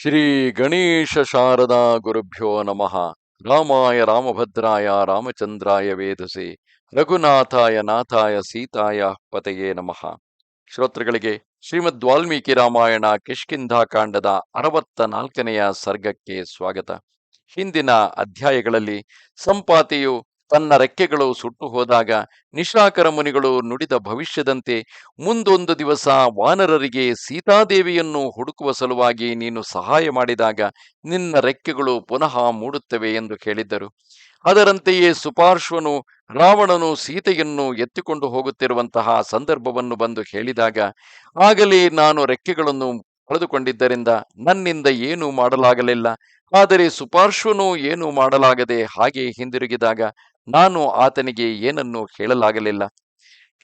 ಶ್ರೀ ಗಣೇಶ ಶಾರದಾ ಗುರುಭ್ಯೋ ನಮಃ. ರಾಮಾಯ ರಾಮಭದ್ರಾಯ ರಾಮಚಂದ್ರಾಯ ವೇದಸೆ. ರಘುನಾಥಾಯ ನಾಥಾಯ ಸೀತಾಯ ಪತೆಯೇ ನಮಃ. ಶ್ರೋತೃಗಳಿಗೆ, ಶ್ರೀಮದ್ ವಾಲ್ಮೀಕಿ ರಾಮಾಯಣ ಕಿಷ್ಕಿಂಧಾಕಾಂಡದ ಅರವತ್ತ ನಾಲ್ಕನೆಯ ಸರ್ಗಕ್ಕೆ ಸ್ವಾಗತ. ಹಿಂದಿನ ಅಧ್ಯಾಯಗಳಲ್ಲಿ ಸಂಪಾತಿಯು ತನ್ನ ರೆಕ್ಕೆಗಳು ಸುಟ್ಟು ಹೋದಾಗ ನಿಶಾಕರ ಮುನಿಗಳು ನುಡಿದ ಭವಿಷ್ಯದಂತೆ ಮುಂದೊಂದು ದಿವಸ ವಾನರರಿಗೆ ಸೀತಾದೇವಿಯನ್ನು ಹುಡುಕುವ ಸಲುವಾಗಿ ನೀನು ಸಹಾಯ ಮಾಡಿದಾಗ ನಿನ್ನ ರೆಕ್ಕೆಗಳು ಪುನಃ ಮೂಡುತ್ತವೆ ಎಂದು ಹೇಳಿದ್ದರು. ಅದರಂತೆಯೇ ಸುಪಾರ್ಶ್ವನು ರಾವಣನು ಸೀತೆಯನ್ನು ಎತ್ತಿಕೊಂಡು ಹೋಗುತ್ತಿರುವಂತಹ ಸಂದರ್ಭವನ್ನು ಬಂದು ಹೇಳಿದಾಗ, ಆಗಲೇ ನಾನು ರೆಕ್ಕೆಗಳನ್ನು ಕಳೆದುಕೊಂಡಿದ್ದರಿಂದ ನನ್ನಿಂದ ಏನೂ ಮಾಡಲಾಗಲಿಲ್ಲ. ಆದರೆ ಸುಪಾರ್ಶ್ವನು ಏನೂ ಮಾಡಲಾಗದೆ ಹಾಗೆ ಹಿಂದಿರುಗಿದಾಗ ನಾನು ಆತನಿಗೆ ಏನನ್ನು ಹೇಳಲಾಗಲಿಲ್ಲ.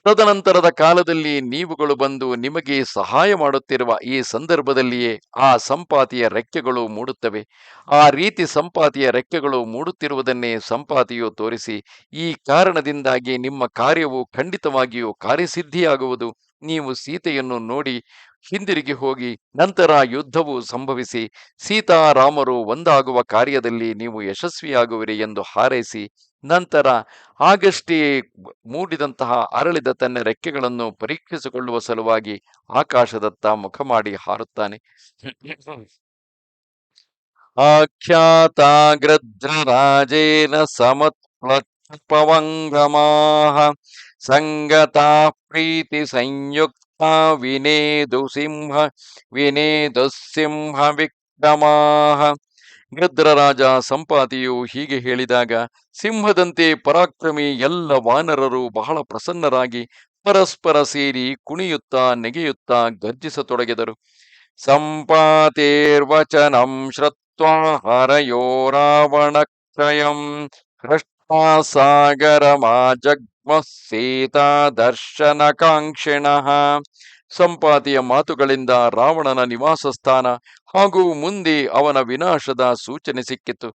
ತದನಂತರದ ಕಾಲದಲ್ಲಿ ನೀವುಗಳು ಬಂದು ನಿಮಗೆ ಸಹಾಯ ಮಾಡುತ್ತಿರುವ ಈ ಸಂದರ್ಭದಲ್ಲಿಯೇ ಆ ಸಂಪಾತಿಯ ರೆಕ್ಕೆಗಳು ಮೂಡುತ್ತವೆ. ಆ ರೀತಿ ಸಂಪಾತಿಯ ರೆಕ್ಕೆಗಳು ಮೂಡುತ್ತಿರುವುದನ್ನೇ ಸಂಪಾತಿಯು ತೋರಿಸಿ, ಈ ಕಾರಣದಿಂದಾಗಿ ನಿಮ್ಮ ಕಾರ್ಯವು ಖಂಡಿತವಾಗಿಯೂ ಕಾರ್ಯಸಿದ್ಧಿಯಾಗುವುದು. ನೀವು ಸೀತೆಯನ್ನು ನೋಡಿ ಹಿಂದಿರುಗಿ ಹೋಗಿ, ನಂತರ ಯುದ್ಧವು ಸಂಭವಿಸಿ, ಸೀತಾರಾಮರು ಒಂದಾಗುವ ಕಾರ್ಯದಲ್ಲಿ ನೀವು ಯಶಸ್ವಿಯಾಗುವಿರಿ ಎಂದು ಹಾರೈಸಿ ನಂತರ ಆಗಷ್ಟೇ ಮೂಡಿದಂತಹ ಅರಳಿದ ತನ್ನ ರೆಕ್ಕೆಗಳನ್ನು ಪರೀಕ್ಷಿಸಿಕೊಳ್ಳುವ ಸಲುವಾಗಿ ಆಕಾಶದತ್ತ ಮುಖ ಮಾಡಿ ಹಾರುತ್ತಾನೆ. ಆಖ್ಯಾತಾಗ್ರದ್ರರಾಜೇನ ಸಮತ್ಪವಂಗಮಾ ಸಂಗತಾ ಪ್ರೀತಿ ಸಂಯುಕ್ತ ವಿನೇದು ಸಿಂಹ ವಿನೇದು ಸಿಂಹ ವಿಕ್ರಮಾಹ ಗೃದ್ರರಾಜ ಸಂಪಾತಿಯು ಹೀಗೆ ಹೇಳಿದಾಗ, ಸಿಂಹದಂತೆ ಪರಾಕ್ರಮಿ ಎಲ್ಲ ವಾನರರು ಬಹಳ ಪ್ರಸನ್ನರಾಗಿ ಪರಸ್ಪರ ಸೇರಿ ಕುಣಿಯುತ್ತಾ ನೆಗೆಯುತ್ತಾ ಗರ್ಜಿಸತೊಡಗಿದರು. ಸಂಪಾತೇರ್ವಚನಂ ಶ್ರತ್ವಾ ಹರಯೋ ರಾವಣಕ್ಷಯಂ ಹೃಷ್ಟಾ ಸಾಗರಮಾಜಗ್ಮ ಸೀತಾ ದರ್ಶನ ಕಾಂಕ್ಷಿಣ ಸಂಪಾತಿಯ ಮಾತುಗಳಿಂದ ರಾವಣನ ನಿವಾಸ ಸ್ಥಾನ ಹಾಗೂ ಮುಂದೆ ಅವನ ವಿನಾಶದ ಸೂಚನೆ ಸಿಕ್ಕಿತು.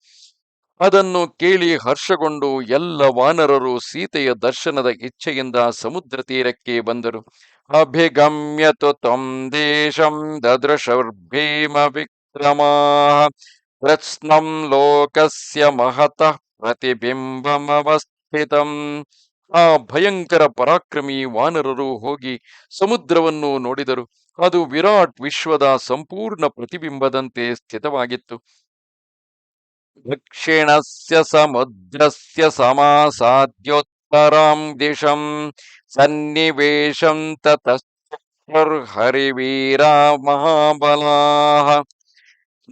ಅದನ್ನು ಕೇಳಿ ಹರ್ಷಗೊಂಡು ಎಲ್ಲ ವಾನರರು ಸೀತೆಯ ದರ್ಶನದ ಇಚ್ಛೆಯಿಂದ ಸಮುದ್ರ ತೀರಕ್ಕೆ ಬಂದರು. ಅಭಿಗಮ್ಯತು ತಂ ದೇಶಂ ದದೃಶರ್ಭೀಮ ವಿಕ್ರಮಾ ಲೋಕಸ್ಯ ಮಹತಃ ಪ್ರತಿಬಿಂಬಮವಸ್ಥಿತಂ. ಆ ಭಯಂಕರ ಪರಾಕ್ರಮಿ ವಾನರರು ಹೋಗಿ ಸಮುದ್ರವನ್ನು ನೋಡಿದರು. ಅದು ವಿರಾಟ್ ವಿಶ್ವದ ಸಂಪೂರ್ಣ ಪ್ರತಿಬಿಂಬದಂತೆ ಸ್ಥಿತವಾಗಿತ್ತು. ದಕ್ಷಿಣಸ್ಯ ಸಮುದ್ರಸ್ಯ ಸಮಾಸಾದ್ಯೋತ್ತರಾಂ ದಿಶಂ ಸನ್ನಿವೇಶಂ ತತರ್ಹರಿವೀರ ಮಹಾಬಲಾಹ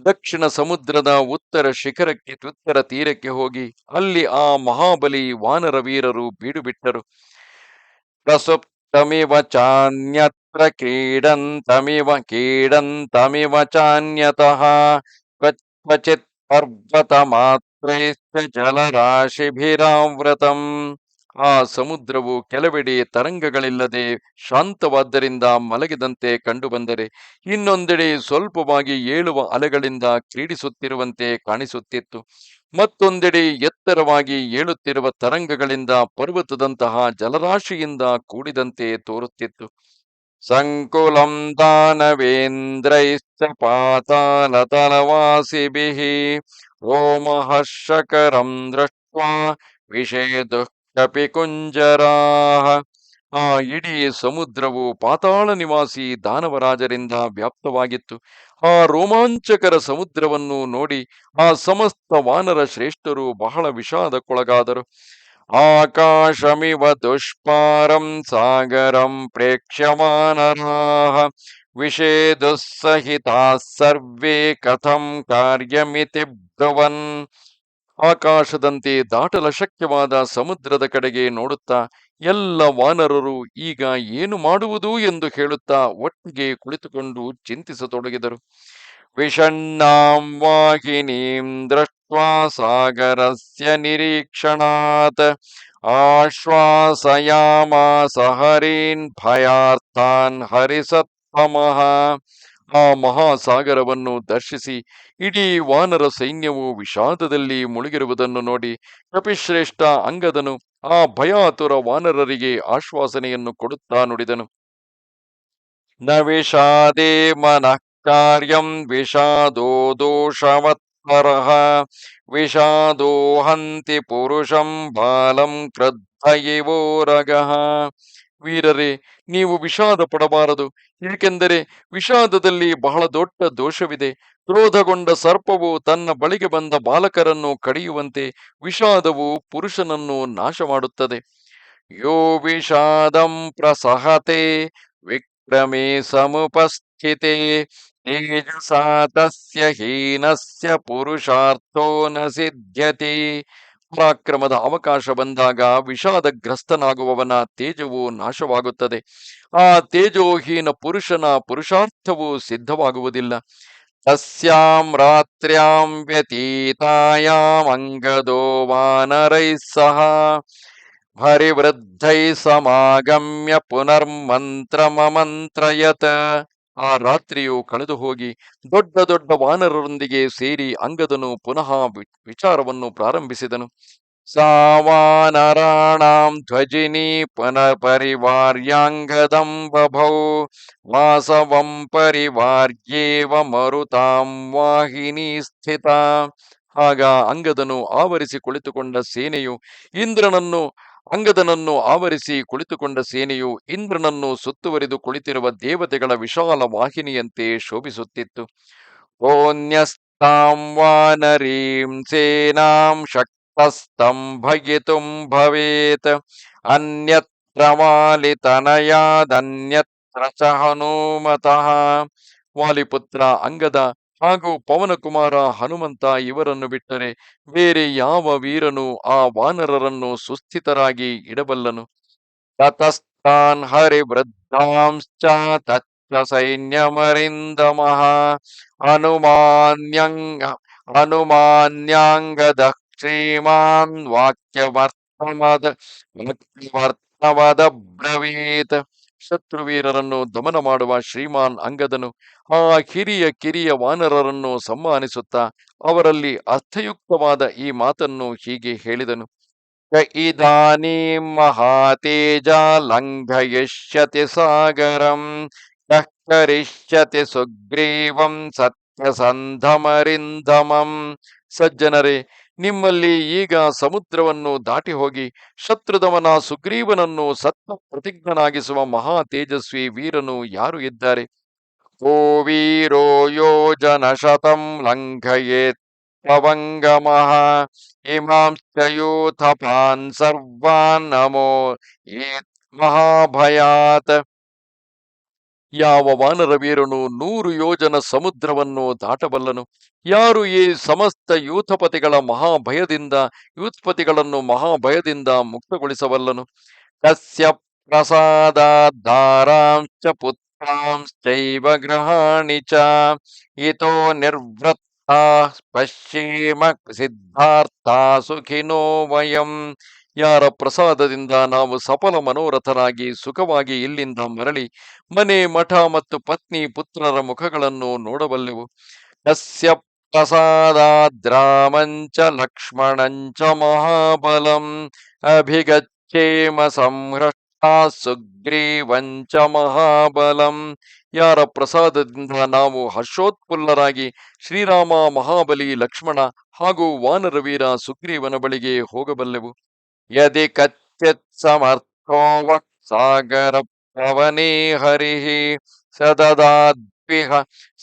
ದಕ್ಷಿಣ ಸಮುದ್ರದ ಉತ್ತರ ಶಿಖರಕ್ಕೆ ಉತ್ತರ ತೀರಕ್ಕೆ ಹೋಗಿ ಅಲ್ಲಿ ಆ ಮಹಾಬಲಿ ವಾನರ ವೀರರು ಬೀಡು ಬಿಟ್ಟರು ಪ್ರಸುಪ್ತಮಿವ ಚಾನ್ಯತ್ರ ಕ್ರೀಡಂತಮಿವ ಕ್ರೀಡಂತಮಿವ ಚಾನ್ಯತಃ ಕ್ವಚಿತ್ ಪರ್ವತ ಮಾತ್ರ ಜಲರಾಶಿಭಿರಾವೃತಂ ಆ ಸಮುದ್ರವು ಕೆಲವೆಡೆ ತರಂಗಗಳಿಲ್ಲದೆ ಶಾಂತವಾದ್ದರಿಂದ ಮಲಗಿದಂತೆ ಕಂಡುಬಂದರೆ ಇನ್ನೊಂದೆಡೆ ಸ್ವಲ್ಪವಾಗಿ ಏಳುವ ಅಲೆಗಳಿಂದ ಕ್ರೀಡಿಸುತ್ತಿರುವಂತೆ ಕಾಣಿಸುತ್ತಿತ್ತು. ಮತ್ತೊಂದೆಡೆ ಎತ್ತರವಾಗಿ ಏಳುತ್ತಿರುವ ತರಂಗಗಳಿಂದ ಪರ್ವತದಂತಹ ಜಲರಾಶಿಯಿಂದ ಕೂಡಿದಂತೆ ತೋರುತ್ತಿತ್ತು. ಸಂಕುಲಂ ದಾನವೇಂದ್ರೈಶ್ಚ ಪಾತಾಲತಲವಾಸಿಭಿಃ ರೋಮಹರ್ಷಕರಂ ವಿಷೇ ವಿಷೇದು ಕಪಿಕುಂಜರಾಹ ಆ ಇಡೀ ಸಮುದ್ರವು ಪಾತಾಳ ನಿವಾಸಿ ದಾನವರಾಜರಿಂದ ವ್ಯಾಪ್ತವಾಗಿತ್ತು. ಆ ರೋಮಾಂಚಕರ ಸಮುದ್ರವನ್ನು ನೋಡಿ ಆ ಸಮಸ್ತ ವಾನರ ಶ್ರೇಷ್ಠರು ಬಹಳ ವಿಷಾದಕ್ಕೊಳಗಾದರು. ಆಕಾಶಮಿವ ದುಷ್ಪಾರಂ ಸಾಗರಂ ಪ್ರೇಕ್ಷ್ಯಮಾನರಾಹ. ವಿಷೇದುಸ್ಸಹಿತಾ ಸರ್ವೇ ಕಥಂ ಕಾರ್ಯಮಿತಿ ಬ್ರುವನ್ ಆಕಾಶದಂತೆ ದಾಟಲ ಶಕ್ಯವಾದ ಸಮುದ್ರದ ಕಡೆಗೆ ನೋಡುತ್ತಾ, ಎಲ್ಲ ವಾನರರು ಈಗ ಏನು ಮಾಡುವುದು ಎಂದು ಹೇಳುತ್ತಾ ಒಟ್ಟಿಗೆ ಕುಳಿತುಕೊಂಡು ಚಿಂತಿಸತೊಡಗಿದರು. ವಿಷಣ್ಣಾಂ ವಾಹಿನೀಂ ದೃಷ್ಟ್ವಾ ಸಾಗರಸ್ಯ ನಿರೀಕ್ಷಣಾತ್. ಆಶ್ವಾಸಯಾಮಾಸ ಹರೀನ್ ಭಯಾರ್ಥಾನ್ ಹರಿಸತ್ವಮಃ. ಆ ಮಹಾಸಾಗರವನ್ನು ದರ್ಶಿಸಿ ಇಡೀ ವಾನರ ಸೈನ್ಯವು ವಿಷಾದದಲ್ಲಿ ಮುಳುಗಿರುವುದನ್ನು ನೋಡಿ ಕಪಿಶ್ರೇಷ್ಠ ಅಂಗದನು ಆ ಭಯಾತುರ ವಾನರರಿಗೆ ಆಶ್ವಾಸನೆಯನ್ನು ಕೊಡುತ್ತಾ ನುಡಿದನು. ನ ವಿಷಾದೇ ಮನಃ ಕಾರ್ಯಂ ವಿಷಾದೋ ದೋಷವತ್ಪರಃ ವಿಷಾದೋ ಹಂತಿ ಪುರುಷಂ ಬಾಲಂ ಕ್ರದ್ಧ ಇವೋರಗಃ ವೀರರೇ, ನೀವು ವಿಷಾದ ಪಡಬಾರದು. ಏಕೆಂದರೆ ವಿಷಾದದಲ್ಲಿ ಬಹಳ ದೊಡ್ಡ ದೋಷವಿದೆ. ಕ್ರೋಧಗೊಂಡ ಸರ್ಪವು ತನ್ನ ಬಳಿಗೆ ಬಂದ ಬಾಲಕರನ್ನು ಕಡಿಯುವಂತೆ ವಿಷಾದವು ಪುರುಷನನ್ನು ನಾಶ ಮಾಡುತ್ತದೆ ಯೋ ವಿಷಾದಂ ಪ್ರಸಹತೆ, ವಿಕ್ರಮೇ ಸಮುಪಸ್ಥಿತೆ, ತೇಜಸಾ ತಸ್ಯ ಹೀನಸ್ಯ ಪುರುಷಾರ್ಥೋ ನ ಸಿದ್ಧ್ಯತೆ. ಪರಾಕ್ರಮದ ಅವಕಾಶ ಬಂದಾಗ ವಿಷಾದಗ್ರಸ್ತನಾಗುವವನ ತೇಜವು ನಾಶವಾಗುತ್ತದೆ. ಆ ತೇಜೋಹೀನ ಪುರುಷನ ಪುರುಷಾರ್ಥವು ಸಿದ್ಧವಾಗುವುದಿಲ್ಲ. ತಸ್ಯಾಂ ರಾತ್ರ್ಯಾಂ ವ್ಯತೀತಾಯಾಂ ಅಂಗದೋ ವಾನರೈಃ ಸಹ. ಹರಿವೃದ್ಧೈ ಸಮಾಗಮ್ಯ ಪುನರ್ಮಂತ್ರಮಮಂತ್ರಯತ. ಆ ರಾತ್ರಿಯು ಕಳೆದು ಹೋಗಿ ದೊಡ್ಡ ದೊಡ್ಡ ವಾನರರೊಂದಿಗೆ ಸೇರಿ ಅಂಗದನು ಪುನಃ ವಿಚಾರವನ್ನು ಪ್ರಾರಂಭಿಸಿದನು. ಸಾವಾನರಾಣಾಂ ಧ್ವಜಿನಿ ಪುನಃ ಪರಿವಾರ್ಯಾಂಗದಂ ಬಭೌ, ವಾಸವಂ ಪರಿವಾರ್ಯೇವ ಮರುತಾಂ ವಾಹಿನಿ ಸ್ಥಿತ. ಆಗ ಅಂಗದನು ಆವರಿಸಿ ಕುಳಿತುಕೊಂಡ ಸೇನೆಯು ಇಂದ್ರನನ್ನು ಅಂಗದನನ್ನು ಆವರಿಸಿ ಕುಳಿತುಕೊಂಡ ಸೇನೆಯು ಇಂದ್ರನನ್ನು ಸುತ್ತುವರಿದು ಕುಳಿತಿರುವ ದೇವತೆಗಳ ವಿಶಾಲ ವಾಹಿನಿಯಂತೆ ಶೋಭಿಸುತ್ತಿತ್ತು. ಓನ್ಯಸ್ತಾಂ ವಾನರೀಂ ಸೇನಾಂ ಶಕ್ತಸ್ತಂಭಯಿತುಂ ಭವೇತ್, ಅನ್ಯತ್ರ ವಾಲಿತನಯಾದನ್ಯತ್ರ ಚ ಹನುಮತಃ ವಾಲಿಪುತ್ರ ಅಂಗದ ಹಾಗೂ ಪವನಕುಮಾರ ಹನುಮಂತ ಇವರನ್ನು ಬಿಟ್ಟರೆ ಬೇರೆ ಯಾವ ವೀರನು ಆ ವಾನರರನ್ನು ಸುಸ್ಥಿತರಾಗಿ ಇಡಬಲ್ಲನು. ತತಸ್ತಾನ್ ಹರಿವೃದ್ಧಾಂಶ್ಚ ತಚ್ಚ ಸೈನ್ಯಮರಿಂದಮಃ ಹನುಮಾನ್ಯಂಗ ಹನುಮಾನ್ಯಾಂಗ ದಕ್ಷೀಮಾನ್ ವಾಕ್ಯವರ್ತಮದ ವಾಕ್ಯವರ್ತಮದ ಬ್ರವೀತ್. ಶತ್ರುವೀರರನ್ನು ದಮನ ಮಾಡುವ ಶ್ರೀಮಾನ್ ಅಂಗದನು, ಆ ಹಿರಿಯ ಕಿರಿಯ ವಾನರರನ್ನು ಸಮ್ಮಾನಿಸುತ್ತಾ ಅವರಲ್ಲಿ ಅರ್ಥಯುಕ್ತವಾದ ಈ ಮಾತನ್ನು ಹೀಗೆ ಹೇಳಿದನು. ಇದಾನೀಂ ಮಹಾತೇಜ ಲಂಘಯಿಷ್ಯತಿ ಸಾಗರಂ ಕರಿಷ್ಯತೆ ಸುಗ್ರೀವಂ ಸತ್ಯಸಂಧಮರಿಂದಮಂ ಸಜ್ಜನರೇ ನಿಮ್ಮಲ್ಲಿ ಈಗ ಸಮುದ್ರವನ್ನು ದಾಟಿ ಹೋಗಿ ಶತ್ರುದಮನ ಸುಗ್ರೀವನನ್ನು ಸತ್ತ ಪ್ರತಿಜ್ಞನಾಗಿಸುವ ಮಹಾ ತೇಜಸ್ವಿ ವೀರನು ಯಾರು ಇದ್ದಾರೆ? ಓ ವೀರೋ ಯೋಜನ ಶತಂ ಲಂಘಯೇತ್ ಸರ್ವಾನ್ ನಮೋ ಏತ್ ಮಹಾಭಯಾತ್ ಯಾವ ವಾನರವೀರನು ನೂರು ಯೋಜನ ಸಮುದ್ರವನ್ನು ದಾಟಬಲ್ಲನು? ಯಾರು ಈ ಸಮಸ್ತ ಯೂಥಪತಿಗಳ ಮಹಾಭಯದಿಂದ ಯೂತ್ಪತಿಗಳನ್ನು ಮಹಾಭಯದಿಂದ ಮುಕ್ತಗೊಳಿಸಬಲ್ಲನು? ಕಸ್ಯ ದಾರಾಂಶ ಪುತ್ರಾಂಶ್ಚೈವ ಗ್ರಹಾಣಿ ಚ ಇತೋ ನಿರ್ವೃತ್ತ, ಪಶ್ಚಿಮ ಸಿದ್ಧಾರ್ಥ ಸುಖಿನೋ ವಯಂ. ಯಾರ ಪ್ರಸಾದದಿಂದ ನಾವು ಸಫಲ ಮನೋರಥರಾಗಿ ಸುಖವಾಗಿ ಇಲ್ಲಿಂದ ಮರಳಿ ಮನೆ, ಮಠ ಮತ್ತು ಪತ್ನಿ, ಪುತ್ರರ ಮುಖಗಳನ್ನು ನೋಡಬಲ್ಲೆವು. ಕಸ್ಯ ಪ್ರಸಾದಾದ್ರಾಮಂಚ ಲಕ್ಷ್ಮಣಂಚ ಮಹಾಬಲಂ ಅಭಿಗಚ್ಚೇಮ ಸಂಹೃಷ್ಟ ಸುಗ್ರೀವಂಚ ಮಹಾಬಲಂ. ಯಾರ ಪ್ರಸಾದದಿಂದ ನಾವು ಹರ್ಷೋತ್ಪುಲ್ಲರಾಗಿ ಶ್ರೀರಾಮ ಮಹಾಬಲಿ ಲಕ್ಷ್ಮಣ ಹಾಗೂ ವಾನರವೀರ ಸುಗ್ರೀವನ ಬಳಿಗೆ ಹೋಗಬಲ್ಲೆವು. ಯದಿ ಕಚ್ಚಿತ್ ಸಮರ್ಥೋ ಸಾಗರ ಪವನೇ ಹರಿ ಸದದಾತ್ಪಿಹ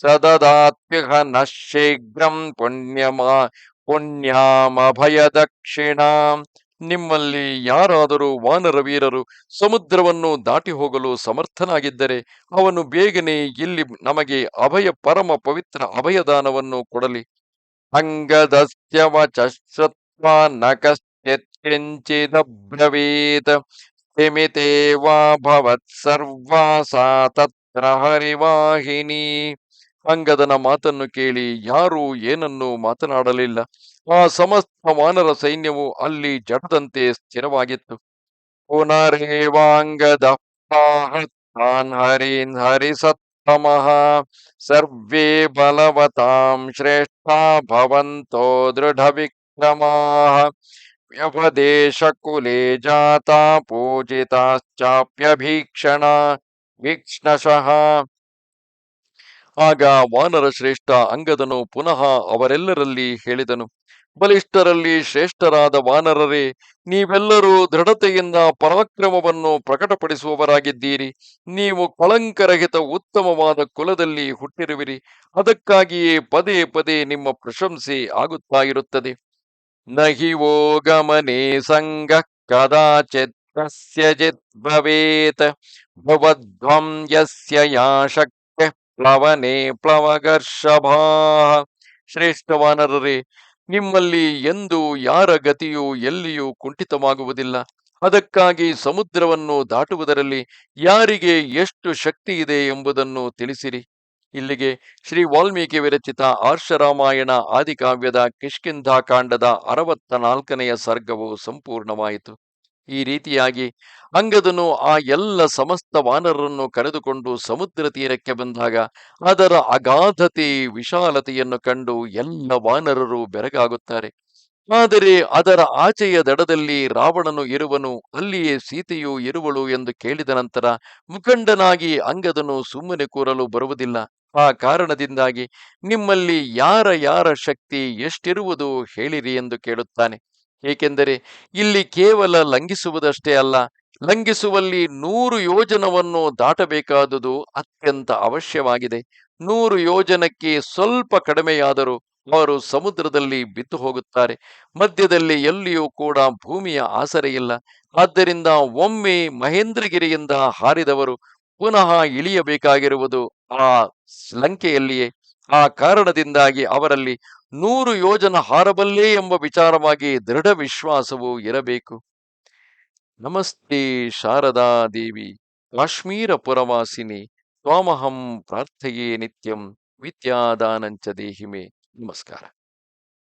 ಸದದಾತ್ಪಿಹ ನ ಶೀಘ್ರಂ ಪುಣ್ಯಮಾ ಪುಣ್ಯಾಮಭಯ ದಕ್ಷಿಣ ನಿಮ್ಮಲ್ಲಿ ಯಾರಾದರೂ ವಾನರ ವೀರರು ಸಮುದ್ರವನ್ನು ದಾಟಿ ಹೋಗಲು ಸಮರ್ಥನಾಗಿದ್ದರೆ ಅವನು ಬೇಗನೆ ಇಲ್ಲಿ ನಮಗೆ ಅಭಯ, ಪರಮ ಪವಿತ್ರ ಅಭಯದಾನವನ್ನು ಕೊಡಲಿ. ಅಂಗದಸ್ಯ ವಚ ಶ್ರುತ್ವಾ ಭವತ್ ಸರ್ವಾ ತತ್ರ ಹರಿವಾಹಿನಿ ಅಂಗದನ ಮಾತನ್ನು ಕೇಳಿ ಯಾರೂ ಏನನ್ನು ಮಾತನಾಡಲಿಲ್ಲ. ಆ ಸಮಸ್ತ ವಾನರ ಸೈನ್ಯವು ಅಲ್ಲಿ ಜಡದಂತೆ ಸ್ಥಿರವಾಗಿತ್ತು. ಪುನರೇವಾಂಗದ ತಾನ್ ಹರಿನ್ ಹರಿಸತ್ತಮಃ ಸರ್ವೇ ಬಲವತಾಂ ಶ್ರೇಷ್ಠಾ ಭವಂತೋ ದೃಢ ವಿಕ್ರಮಾಃ। ಕುಲೆ ಜಾತಾ ಪೂಜಿತಾಶ್ಚಾಪ್ಯಭೀಕ್ಷಣ ವೀಕ್ಷ್ಣಶಃ ಆಗ ವಾನರ ಶ್ರೇಷ್ಠ ಅಂಗದನು ಪುನಃ ಅವರೆಲ್ಲರಲ್ಲಿ ಹೇಳಿದನು, ಬಲಿಷ್ಠರಲ್ಲಿ ಶ್ರೇಷ್ಠರಾದ ವಾನರರೇ, ನೀವೆಲ್ಲರೂ ದೃಢತೆಯಿಂದ ಪರಾಕ್ರಮವನ್ನು ಪ್ರಕಟಪಡಿಸುವವರಾಗಿದ್ದೀರಿ. ನೀವು ಕಳಂಕರಹಿತ ಉತ್ತಮವಾದ ಕುಲದಲ್ಲಿ ಹುಟ್ಟಿರುವಿರಿ. ಅದಕ್ಕಾಗಿಯೇ ಪದೇ ಪದೇ ನಿಮ್ಮ ಪ್ರಶಂಸೆ ಆಗುತ್ತಾ ಇರುತ್ತದೆ ನಹಿ ವೋ ಗಮನೆ ಸಂಗ ಕದಾಚಿತ್ ಭವೇತ್ ಭವದ್ವಂ ಶಕ್ಯ ಪ್ಲವನೆ ಪ್ಲವಗರ್ಷಭಾ ಶ್ರೇಷ್ಠ ವಾನರರೇ ನಿಮ್ಮಲ್ಲಿ ಎಂದು ಯಾರ ಗತಿಯು ಎಲ್ಲಿಯೂ ಕುಂಠಿತವಾಗುವುದಿಲ್ಲ। ಅದಕ್ಕಾಗಿ ಸಮುದ್ರವನ್ನು ದಾಟುವುದರಲ್ಲಿ ಯಾರಿಗೆ ಎಷ್ಟು ಶಕ್ತಿ ಇದೆ ಎಂಬುದನ್ನು ತಿಳಿಸಿರಿ। ಇಲ್ಲಿಗೆ ಶ್ರೀ ವಾಲ್ಮೀಕಿ ವಿರಚಿತ ಆರ್ಷರಾಮಾಯಣ ಆದಿಕಾವ್ಯದ ಕಿಷ್ಕಿಂಧಾಕಾಂಡದ ಅರವತ್ತ ನಾಲ್ಕನೆಯ ಸರ್ಗವು ಸಂಪೂರ್ಣವಾಯಿತು. ಈ ರೀತಿಯಾಗಿ ಅಂಗದನು ಆ ಎಲ್ಲ ಸಮಸ್ತ ವಾನರರನ್ನು ಕರೆದುಕೊಂಡು ಸಮುದ್ರ ತೀರಕ್ಕೆ ಬಂದಾಗ ಅದರ ಅಗಾಧತೆ, ವಿಶಾಲತೆಯನ್ನು ಕಂಡು ಎಲ್ಲ ವಾನರರು ಬೆರಗಾಗುತ್ತಾರೆ. ಆದರೆ ಅದರ ಆಚೆಯ ದಡದಲ್ಲಿ ರಾವಣನು ಇರುವನು, ಅಲ್ಲಿಯೇ ಸೀತೆಯು ಇರುವಳು ಎಂದು ಕೇಳಿದ ನಂತರ ಮುಖಂಡನಾಗಿ ಅಂಗದನು ಸುಮ್ಮನೆ ಕೂರಲು ಬರುವುದಿಲ್ಲ. ಆ ಕಾರಣದಿಂದಾಗಿ ನಿಮ್ಮಲ್ಲಿ ಯಾರ ಯಾರ ಶಕ್ತಿ ಎಷ್ಟಿರುವುದು ಹೇಳಿರಿ ಎಂದು ಕೇಳುತ್ತಾನೆ. ಏಕೆಂದರೆ ಇಲ್ಲಿ ಕೇವಲ ಲಂಘಿಸುವುದಷ್ಟೇ ಅಲ್ಲ, ಲಂಘಿಸುವಲ್ಲಿ ನೂರು ಯೋಜನವನ್ನು ದಾಟಬೇಕಾದುದು ಅತ್ಯಂತ ಅವಶ್ಯವಾಗಿದೆ. ನೂರು ಯೋಜನಕ್ಕೆ ಸ್ವಲ್ಪ ಕಡಿಮೆಯಾದರೂ ಅವರು ಸಮುದ್ರದಲ್ಲಿ ಬಿದ್ದು ಹೋಗುತ್ತಾರೆ. ಮಧ್ಯದಲ್ಲಿ ಎಲ್ಲಿಯೂ ಕೂಡ ಭೂಮಿಯ ಆಸರೆಯಿಲ್ಲ. ಆದ್ದರಿಂದ ಒಮ್ಮೆ ಮಹೇಂದ್ರಗಿರಿಯಿಂದ ಹಾರಿದವರು ಪುನಃ ಇಳಿಯಬೇಕಾಗಿರುವುದು ಆ ಲಂಕೆಯಲ್ಲಿಯೇ, ಆ ಕಾರಣದಿಂದಾಗಿ ಅವರಲ್ಲಿ ನೂರು ಯೋಜನ ಹಾರಬಲ್ಲೇ ಎಂಬ ವಿಚಾರವಾಗಿ ದೃಢ ವಿಶ್ವಾಸವು ಇರಬೇಕು. ನಮಸ್ತೆ ಶಾರದಾ ದೇವಿ, ಕಾಶ್ಮೀರ ಪುರವಾಸಿನಿ, ತ್ವಾಮಹಂ ಪ್ರಾರ್ಥೆಯೇ ನಿತ್ಯಂ ವಿದ್ಯಾದಾನಂಚ ದೇಹಿಮೆ. ನಮಸ್ಕಾರ.